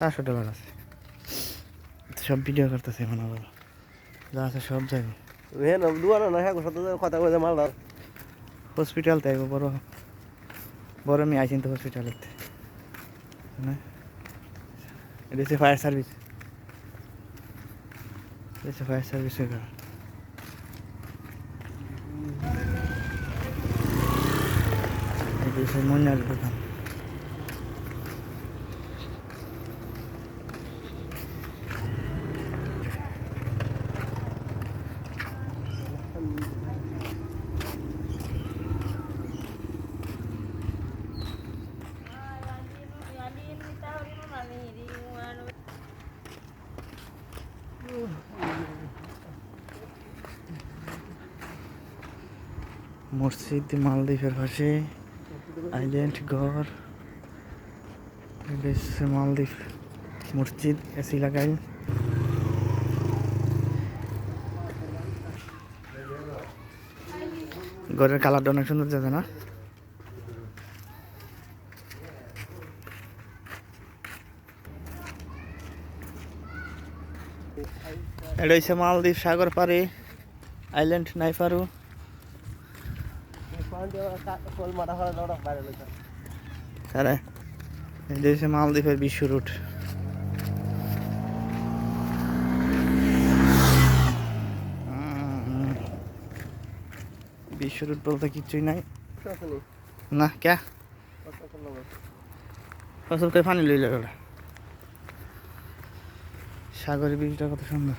চারশো ডলার আছে। সব ভিডিও করতেছে এখন আবার। যা আছে সব যাবে হেন দুয়ানো না হ্যাঁ কথা কইতে মাল হসপিটাল তাই বড় বড় আমি আইছেন তো হসপিটালেতে না? এটা হচ্ছে ফায়ার সার্ভিস এটা হচ্ছে ফায়ার সার্ভিসের ঘর। এটা হচ্ছে মসজিদ মালদ্বীপের পাশে, আইল্যান্ড ঘর, বেশ মালদ্বীপ মসজিদ, এসি লাগাই। ঘরের কালারটা অনেক সুন্দর যাবে না? এটা হচ্ছে মালদ্বীপ সাগর পারে আইল্যান্ড নাইফারু। তারা এটা হচ্ছে মালদ্বীপের বিশ্ব রুট। বিশ্ব রুট বলতে কিচ্ছুই নাই। না কে ফসল করে পানি লইলে সাগরের বীজটা কত সুন্দর।